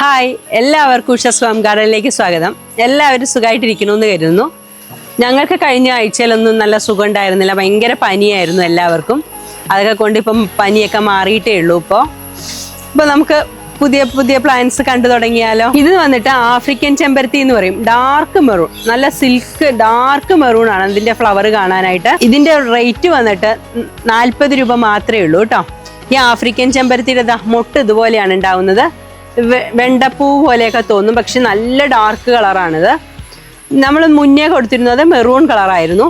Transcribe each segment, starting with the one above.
Hi എല്ലാവർക്കും ഉഷസ്വാം ഗാർഡനിലേക്ക് സ്വാഗതം. എല്ലാവരും സുഖമായിട്ടിരിക്കണമെന്ന് കരുതുന്നു. ഞങ്ങൾക്ക് കഴിഞ്ഞ ആഴ്ചയിലൊന്നും നല്ല സുഖം ഉണ്ടായിരുന്നില്ല ഭയങ്കര പനിയായിരുന്നു എല്ലാവർക്കും. അതൊക്കെ കൊണ്ട് ഇപ്പം പനിയൊക്കെ മാറിയിട്ടേ ഉള്ളൂ ഇപ്പോൾ. ഇപ്പോൾ നമുക്ക് പുതിയ പുതിയ പ്ലാന്റ്സ് കണ്ടു തുടങ്ങിയാലോ? ഇത് വന്നിട്ട് ആഫ്രിക്കൻ ചെമ്പരത്തി എന്ന് പറയും. ഡാർക്ക് മെറൂൺ നല്ല സിൽക്ക് ഡാർക്ക് മെറൂൺ ആണ് ഇതിന്റെ ഫ്ലവർ കാണാനായിട്ട്. ഇതിന്റെ റേറ്റ് വന്നിട്ട് നാൽപ്പത് രൂപ മാത്രമേ ഉള്ളൂ കേട്ടോ. ഈ ആഫ്രിക്കൻ ചെമ്പരത്തിയുടെ മൊട്ട് ഇതുപോലെയാണ് ഉണ്ടാവുന്നത്. വെണ്ടപ്പൂ പോലെയൊക്കെ തോന്നും. പക്ഷെ നല്ല ഡാർക്ക് കളറാണിത് നമ്മൾ മുന്നേ കൊടുത്തിരുന്നത് മെറൂൺ കളറായിരുന്നു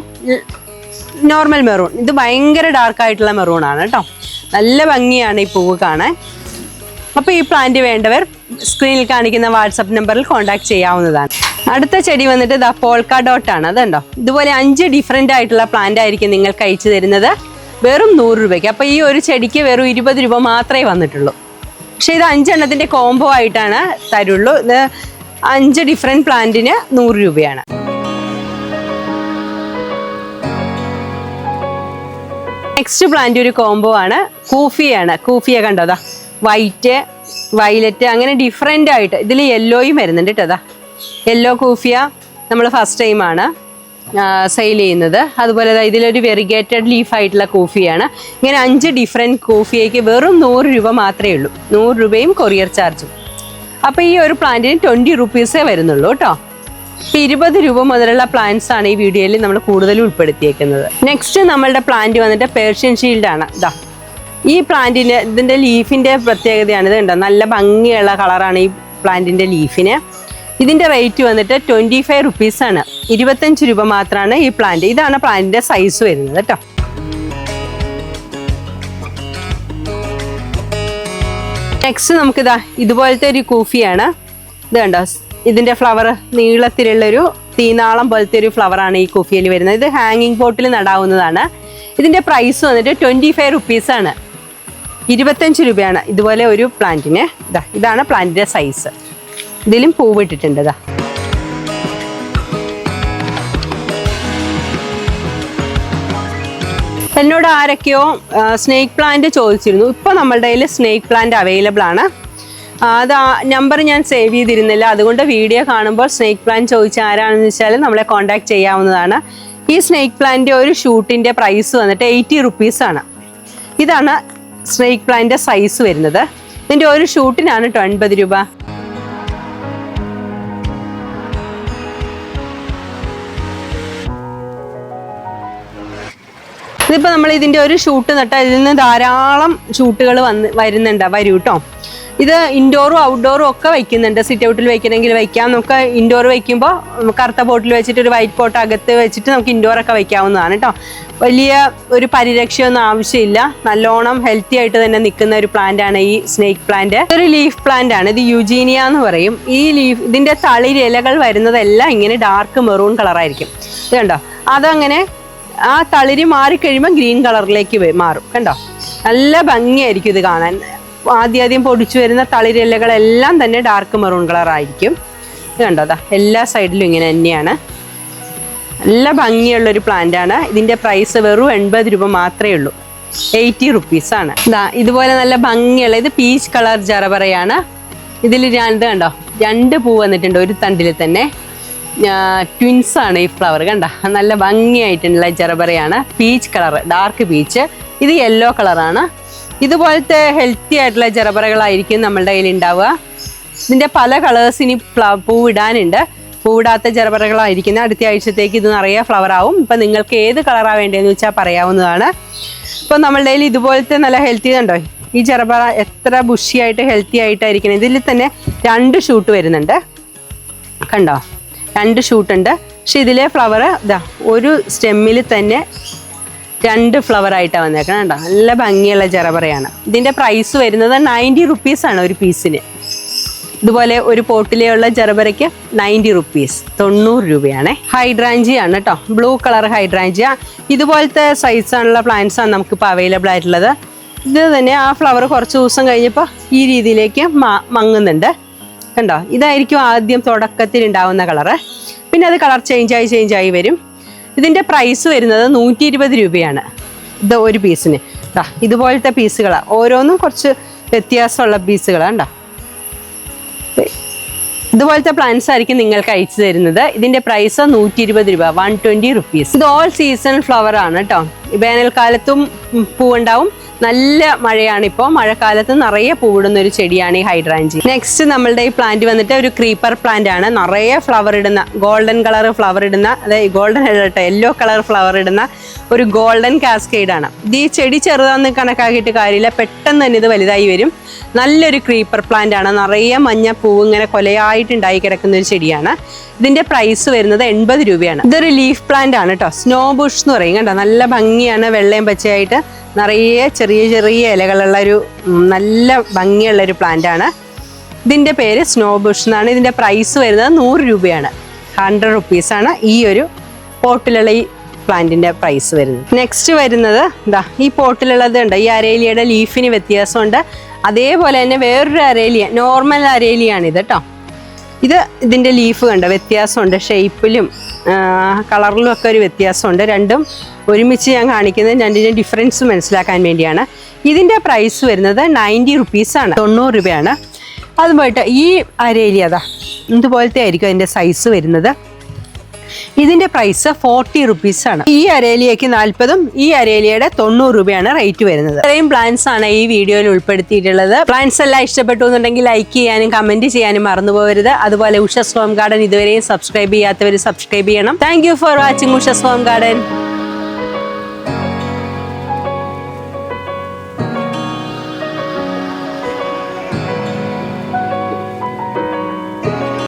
നോർമൽ മെറൂൺ ഇത് ഭയങ്കര ഡാർക്കായിട്ടുള്ള മെറൂൺ ആണ് കേട്ടോ. നല്ല ഭംഗിയാണ് ഈ പൂവ് കാണാൻ. അപ്പോൾ ഈ പ്ലാന്റ് വേണ്ടവർ സ്ക്രീനിൽ കാണിക്കുന്ന വാട്സപ്പ് നമ്പറിൽ കോൺടാക്ട് ചെയ്യാവുന്നതാണ്. അടുത്ത ചെടി വന്നിട്ട് ദ പോൾക്ക ഡോട്ട് ആണ്. അതുണ്ടോ? ഇതുപോലെ അഞ്ച് ഡിഫറെന്റ് ആയിട്ടുള്ള പ്ലാന്റ് ആയിരിക്കും നിങ്ങൾക്ക് അയച്ചു തരുന്നത്. വെറും നൂറ് രൂപയ്ക്ക്. അപ്പോൾ ഈ ഒരു ചെടിക്ക് വെറും ഇരുപത് രൂപ മാത്രമേ വന്നിട്ടുള്ളൂ. പക്ഷേ ഇത് അഞ്ചെണ്ണത്തിന്റെ കോംബോ ആയിട്ടാണ് തരുള്ളൂ. ഇത് അഞ്ച് ഡിഫറെന്റ് പ്ലാന്റിന് നൂറ് രൂപയാണ്. നെക്സ്റ്റ് പ്ലാന്റ് ഒരു കോംബോ ആണ്. കൂഫിയാണ്. കൂഫിയ കണ്ടോതാ വൈറ്റ് വയലറ്റ് അങ്ങനെ ഡിഫറെന്റ് ആയിട്ട് ഇതിൽ യെല്ലോയും വരുന്നുണ്ട് കേട്ടോ അതാ യെല്ലോ കൂഫിയ നമ്മൾ ഫസ്റ്റ് ടൈമാണ് സെയിൽ ചെയ്യുന്നത്. അതുപോലെ ഇതിലൊരു വെറിഗേറ്റഡ് ലീഫ് ആയിട്ടുള്ള കോഫിയാണ് ഇങ്ങനെ അഞ്ച് ഡിഫറെന്റ് കോഫിയേക്ക് വെറും നൂറ് രൂപ മാത്രമേ ഉള്ളൂ. നൂറ് രൂപയും കൊറിയർ ചാർജും അപ്പോൾ ഈ ഒരു പ്ലാന്റിന് ട്വന്റി റുപ്പീസേ വരുന്നുള്ളൂ കേട്ടോ. ഇപ്പം ഇരുപത് രൂപ മുതലുള്ള പ്ലാന്റ്സ് ആണ് ഈ വീഡിയോയിൽ നമ്മൾ കൂടുതൽ ഉൾപ്പെടുത്തിയേക്കുന്നത്. നെക്സ്റ്റ് നമ്മളുടെ പ്ലാന്റ് വന്നിട്ട് പേർഷ്യൻ ഷീൽഡ് ആണ്. ഇതാ ഈ പ്ലാന്റിന് ഇതിന്റെ ലീഫിന്റെ പ്രത്യേകതയാണ്. ഇത് കണ്ടോ? നല്ല ഭംഗിയുള്ള കളറാണ് ഈ പ്ലാന്റിന്റെ ലീഫിന് ഇതിന്റെ റേറ്റ് വന്നിട്ട് ട്വന്റി ഫൈവ് റുപ്പീസ് ആണ്. ഇരുപത്തഞ്ച് രൂപ മാത്രമാണ് ഈ പ്ലാന്റ് ഇതാണ് പ്ലാന്റിന്റെ സൈസ് വരുന്നത് കേട്ടോ. നെക്സ്റ്റ് നമുക്കിതാ ഇതുപോലത്തെ ഒരു കൂഫിയാണ്. ഇത് കണ്ടോ? ഇതിന്റെ ഫ്ലവർ നീളത്തിലുള്ളൊരു തീനാളം പോലത്തെ ഒരു ഫ്ലവർ ആണ് ഈ കൂഫിയിൽ വരുന്നത്. ഇത് ഹാങ്ങിങ് പോട്ടിൽ നടാവുന്നതാണ്. ഇതിന്റെ പ്രൈസ് വന്നിട്ട് ട്വന്റി ഫൈവ് റുപ്പീസ് ആണ്. ഇരുപത്തഞ്ച് രൂപയാണ് ഇതുപോലെ ഒരു പ്ലാന്റിന് ഇതാ ഇതാണ് പ്ലാന്റിന്റെ സൈസ് ഇതിലും പൂവിട്ടിട്ടുണ്ട് എന്നോട് ആരൊക്കെയോ സ്നേക്ക് പ്ലാന്റ് ചോദിച്ചിരുന്നു. ഇപ്പോൾ നമ്മളുടെ കയ്യിൽ സ്നേക്ക് പ്ലാന്റ് അവൈലബിൾ ആണ്. അത് നമ്പർ ഞാൻ സേവ് ചെയ്തിരുന്നില്ല. അതുകൊണ്ട് വീഡിയോ കാണുമ്പോൾ സ്നേക്ക് പ്ലാന്റ് ചോദിച്ച ആരാണെന്ന് വെച്ചാൽ നമ്മളെ കോൺടാക്ട് ചെയ്യാവുന്നതാണ്. ഈ സ്നേക്ക് പ്ലാന്റ് ഒരു ഷൂട്ടിന്റെ പ്രൈസ് വന്നിട്ട് എയ്റ്റി റുപ്പീസാണ് ഇതാണ് സ്നേക്ക് പ്ലാന്റിന്റെ സൈസ് വരുന്നത്. ഇതിന്റെ ഒരു ഷൂട്ടിനാണ് എൺപത് രൂപ. ഇതിപ്പോൾ നമ്മൾ ഇതിന്റെ ഒരു ഷൂട്ട് നട്ടാൽ ഇതിൽ നിന്ന് ധാരാളം ഷൂട്ടുകൾ വന്ന് വരുന്നുണ്ട് വരും കേട്ടോ ഇത് ഇൻഡോറും ഔട്ട്ഡോറും ഒക്കെ വയ്ക്കുന്നുണ്ട് സിറ്റ് ഔട്ടിൽ വയ്ക്കണമെങ്കിൽ വയ്ക്കാം നമുക്ക് ഇൻഡോർ വയ്ക്കുമ്പോൾ കറുത്ത പോട്ടിൽ വെച്ചിട്ട് ഒരു വൈറ്റ് പോട്ട് അകത്ത് വെച്ചിട്ട് നമുക്ക് ഇൻഡോറൊക്കെ വയ്ക്കാവുന്നതാണ് കേട്ടോ വലിയ ഒരു പരിരക്ഷയൊന്നും ആവശ്യമില്ല. നല്ലോണം ഹെൽത്തി ആയിട്ട് തന്നെ നിൽക്കുന്ന ഒരു പ്ലാന്റ് ആണ് ഈ സ്നേക്ക് പ്ലാന്റ് ഒരു ലീഫ് പ്ലാന്റ് ആണ്. ഇത് യുജീനിയ എന്ന് പറയും. ഈ ലീഫ് ഇതിന്റെ തളിരിലകൾ വരുന്നതെല്ലാം ഇങ്ങനെ ഡാർക്ക് മെറൂൺ കളറായിരിക്കും ഇത് കണ്ടോ? അതങ്ങനെ ആ തളിരി മാറിക്കഴിയുമ്പോൾ ഗ്രീൻ കളറിലേക്ക് മാറും കണ്ടോ? നല്ല ഭംഗിയായിരിക്കും ഇത് കാണാൻ. ആദ്യം ആദ്യം പൊടിച്ചു വരുന്ന തളിരിലകളെല്ലാം തന്നെ ഡാർക്ക് മെറൂൺ കളറായിരിക്കും ഇത് കണ്ടോ? അതാ എല്ലാ സൈഡിലും ഇങ്ങനെ തന്നെയാണ്. നല്ല ഭംഗിയുള്ളൊരു പ്ലാന്റ് ആണ്. ഇതിന്റെ പ്രൈസ് വെറും എൺപത് രൂപ മാത്രമേ ഉള്ളൂ. എയ്റ്റി റുപ്പീസ് ആണ്. ഇതാ ഇതുപോലെ നല്ല ഭംഗിയുള്ള ഇത് പീച്ച് കളർ ജറബറയാണ് ഇതിൽ രണ്ട് കണ്ടോ? രണ്ട് പൂ വന്നിട്ടുണ്ട് ഒരു തണ്ടിൽ തന്നെ. ട്വിൻസ് ആണ് ഈ ഫ്ലവർ കണ്ട? നല്ല ഭംഗിയായിട്ടുള്ള ജറബറയാണ് പീച്ച് കളർ ഡാർക്ക് പീച്ച് ഇത് യെല്ലോ കളറാണ് ഇതുപോലത്തെ ഹെൽത്തി ആയിട്ടുള്ള ജറബറകളായിരിക്കും നമ്മളുടെ കയ്യിൽ ഉണ്ടാവുക. ഇതിന്റെ പല കളേഴ്സ് ഇനി ഫ്ല- പൂവിടാനുണ്ട്. പൂവിടാത്ത ജറബറകളായിരിക്കുന്നത് അടുത്ത ആഴ്ചത്തേക്ക് ഇത് നിറയെ ഫ്ലവർ ആവും. ഇപ്പം നിങ്ങൾക്ക് ഏത് കളറാണ് വേണ്ടതെന്ന് വെച്ചാൽ പറയാവുന്നതാണ്. ഇപ്പം നമ്മളുടെ കയ്യിൽ ഇതുപോലത്തെ നല്ല ഹെൽത്തി ഉണ്ടോ ഈ ജറബറ എത്ര ബുഷിയായിട്ട് ഹെൽത്തി ആയിട്ടായിരിക്കണം. ഇതിൽ തന്നെ രണ്ട് ഷൂട്ട് വരുന്നുണ്ട്. കണ്ടോ? രണ്ട് ഷൂട്ട് ഉണ്ട് പക്ഷെ ഇതിലെ ഫ്ലവർ ഇതാ ഒരു സ്റ്റെമ്മിൽ തന്നെ രണ്ട് ഫ്ലവർ ആയിട്ടാണ് വന്നേക്കണം കേട്ടോ നല്ല ഭംഗിയുള്ള ജറബറയാണ് ഇതിന്റെ പ്രൈസ് വരുന്നത് നയന്റി റുപ്പീസാണ് ഒരു പീസിന് ഇതുപോലെ ഒരു പോട്ടിലെയുള്ള ജറബറയ്ക്ക് നയന്റി റുപ്പീസ് തൊണ്ണൂറ് രൂപയാണ്. ഹൈഡ്രാഞ്ചിയാണ് കേട്ടോ. ബ്ലൂ കളർ ഹൈഡ്രാഞ്ചിയ ഇതുപോലത്തെ സൈസാണുള്ള പ്ലാന്റ്സ് ആണ് നമുക്കിപ്പോൾ അവൈലബിൾ ആയിട്ടുള്ളത്. ഇത് തന്നെ ആ ഫ്ലവർ കുറച്ച് ദിവസം കഴിഞ്ഞപ്പോൾ ഈ രീതിയിലേക്ക് മങ്ങുന്നുണ്ട്. കണ്ടോ? ഇതായിരിക്കും ആദ്യം തുടക്കത്തിൽ ഉണ്ടാവുന്ന കളറ്. പിന്നെ അത് കളർ ചേഞ്ചായി ചേഞ്ചായി വരും. ഇതിന്റെ പ്രൈസ് വരുന്നത് നൂറ്റി ഇരുപത് രൂപയാണ്. ഇത് ഒരു പീസിന് കേട്ടോ ഇതുപോലത്തെ പീസുകളാണ് ഓരോന്നും കുറച്ച് വ്യത്യാസമുള്ള പീസുകളാണ് കേട്ടോ ഇതുപോലത്തെ പ്ലാന്റ്സ് ആയിരിക്കും നിങ്ങൾക്ക് അയച്ചു തരുന്നത്. ഇതിന്റെ പ്രൈസ് നൂറ്റി ഇരുപത് രൂപ വൺ ട്വന്റി റുപ്പീസ് ഇത് ഓൾ സീസൺ ഫ്ലവർ ആണ് കേട്ടോ. വേനൽക്കാലത്തും പൂവുണ്ടാവും. നല്ല മഴയാണ് ഇപ്പോൾ മഴക്കാലത്ത് നിറയെ പൂവിടുന്ന ഒരു ചെടിയാണ് ഈ ഹൈഡ്രാഞ്ചി. നെക്സ്റ്റ് നമ്മളുടെ ഈ പ്ലാന്റ് വന്നിട്ട് ഒരു ക്രീപ്പർ പ്ലാന്റ് ആണ്. നിറയെ ഫ്ലവർ ഇടുന്ന ഗോൾഡൻ കളർ ഫ്ലവർ ഇടുന്ന അതായത് ഗോൾഡൻ ഇടട്ടെ യെല്ലോ കളർ ഫ്ലവർ ഇടുന്ന ഒരു ഗോൾഡൻ കാസ്കേഡ് ആണ്. ഈ ചെടി ചെറുതാന്ന് കണക്കാക്കിയിട്ട് കാര്യമില്ല പെട്ടെന്ന് തന്നെ ഇത് വലുതായി വരും. നല്ലൊരു ക്രീപ്പർ പ്ലാന്റ് ആണ്. നിറയെ മഞ്ഞ പൂവ് ഇങ്ങനെ കൊലയായിട്ട് ഉണ്ടായി കിടക്കുന്ന ഒരു ചെടിയാണ്. ഇതിന്റെ പ്രൈസ് വരുന്നത് എൺപത് രൂപയാണ്. ഇതൊരു ലീഫ് പ്ലാന്റ് ആണ് കേട്ടോ. സ്നോ ബുഷ് എന്ന് പറയും. കണ്ടോ? നല്ല ഭംഗിയാണ് വെള്ളയും പച്ചയായിട്ട്. നിറയെ ചെറിയ ചെറിയ ഇലകളുള്ള ഒരു നല്ല ഭംഗിയുള്ള ഒരു പ്ലാന്റ് ആണ്. ഇതിന്റെ പേര് സ്നോ ബുഷ് എന്നാണ്. ഇതിന്റെ പ്രൈസ് വരുന്നത് നൂറ് രൂപയാണ്. ഹൺഡ്രഡ് റുപ്പീസാണ് ഈ ഒരു പോട്ടിലുള്ള ഈ പ്ലാന്റിന്റെ പ്രൈസ് വരുന്നത്. നെക്സ്റ്റ് വരുന്നത് എന്താ ഈ പോട്ടിലുള്ളത് ഉണ്ട്. ഈ അരേലിയയുടെ ലീഫിന് വ്യത്യാസമുണ്ട്. അതേപോലെ തന്നെ വേറൊരു അരേലിയ നോർമൽ അരേലിയാണ് ഇത് കേട്ടോ ഇത് ഇതിന്റെ ലീഫ് കണ്ട? വ്യത്യാസമുണ്ട്. ഷേപ്പിലും കളറിലും ഒക്കെ ഒരു വ്യത്യാസമുണ്ട്. രണ്ടും ഒരുമിച്ച് ഞാൻ കാണിക്കുന്നത് രണ്ടിന്റെ ഡിഫറൻസ് മനസ്സിലാക്കാൻ വേണ്ടിയാണ്. ഇതിന്റെ പ്രൈസ് വരുന്നത് നയന്റി റുപ്പീസാണ് തൊണ്ണൂറ് രൂപയാണ്. അതുമായിട്ട് ഈ അരേലി അതാ ഇതുപോലത്തെ ആയിരിക്കും അതിന്റെ സൈസ് വരുന്നത്. ഇതിന്റെ പ്രൈസ് ഫോർട്ടി റുപ്പീസ് ആണ്. ഈ അരേലിയക്ക് നാൽപ്പതും ഈ അരേലിയയുടെ തൊണ്ണൂറ് രൂപയാണ് റേറ്റ് വരുന്നത്. ഇത്രയും പ്ലാൻസ് ആണ് ഈ വീഡിയോയിൽ ഉൾപ്പെടുത്തിയിട്ടുള്ളത്. പ്ലാൻസ് എല്ലാം ഇഷ്ടപ്പെട്ടു എന്നുണ്ടെങ്കിൽ ലൈക്ക് ചെയ്യാനും കമന്റ് ചെയ്യാനും മറന്നു പോകരുത് അതുപോലെ ഉഷസ് ഹോം ഗാർഡൻ ഇതുവരെയും സബ്സ്ക്രൈബ് ചെയ്യാത്തവർ സബ്സ്ക്രൈബ് ചെയ്യണം. Thank for watching Ushas home garden